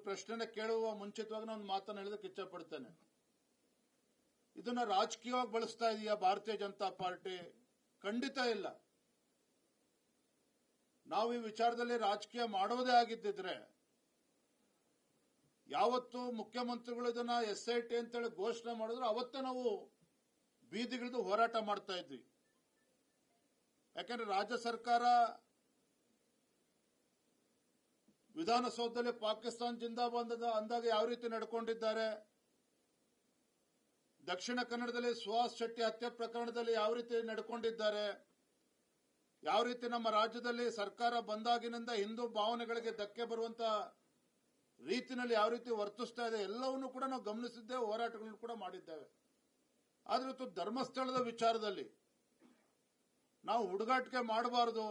ಒಂದು ಪ್ರಶ್ನೆನ ಕೇಳುವ ಮುಂಚಿತವಾಗಿ ನಾನು ಮಾತನ್ನು ಹೇಳೋದಕ್ಕೆ ಇಚ್ಛಪಡ್ತೇನೆ. ಇದನ್ನ ರಾಜಕೀಯವಾಗಿ ಬಳಸ್ತಾ ಇದೆಯಾ ಭಾರತೀಯ ಜನತಾ ಪಾರ್ಟಿ? ಖಂಡಿತ ಇಲ್ಲ. ನಾವು ಈ ವಿಚಾರದಲ್ಲಿ ರಾಜಕೀಯ ಮಾಡೋದೇ ಆಗಿದ್ದಿದ್ರೆ ಯಾವತ್ತು ಮುಖ್ಯಮಂತ್ರಿಗಳು ಇದನ್ನ ಎಸ್ ಐ ಟಿ ಅಂತೇಳಿ ಘೋಷಣೆ ಮಾಡಿದ್ರು, ಅವತ್ತೇ ನಾವು ಬೀದಿಗಿಳಿದು ಹೋರಾಟ ಮಾಡ್ತಾ ಇದ್ವಿ. ಯಾಕಂದ್ರೆ ರಾಜ್ಯ ಸರ್ಕಾರ ವಿಧಾನಸೌಧದಲ್ಲಿ ಪಾಕಿಸ್ತಾನ ಜಿಂದಾಬಾದ್ ಅಂದಾಗ ಯಾವ ರೀತಿ ನಡ್ಕೊಂಡಿದ್ದಾರೆ? ದಕ್ಷಿಣ ಕನ್ನಡದಲ್ಲಿ ಸುಹಾಸ್ ಶೆಟ್ಟಿ ಹತ್ಯೆ ಪ್ರಕರಣದಲ್ಲಿ ಯಾವ ರೀತಿ ನಡ್ಕೊಂಡಿದ್ದಾರೆ? ಯಾವ ರೀತಿ ನಮ್ಮ ರಾಜ್ಯದಲ್ಲಿ ಸರ್ಕಾರ ಬಂದಾಗಿನಿಂದ ಹಿಂದೂ ಭಾವನೆಗಳಿಗೆ ಧಕ್ಕೆ ಬರುವಂತ ರೀತಿನಲ್ಲಿ ಯಾವ ರೀತಿ ವರ್ತಿಸ್ತಾ ಇದೆ, ಎಲ್ಲವನ್ನೂ ಕೂಡ ನಾವು ಗಮನಿಸಿದ್ದೇವೆ ಹೋರಾಟಗಳನ್ನು ಕೂಡ ಮಾಡಿದ್ದೇವೆ. ಆದ್ರೆ ಇವತ್ತು ಧರ್ಮಸ್ಥಳದ ವಿಚಾರದಲ್ಲಿ ನಾವು ಹುಡುಗಾಟಿಕೆ ಮಾಡಬಾರದು.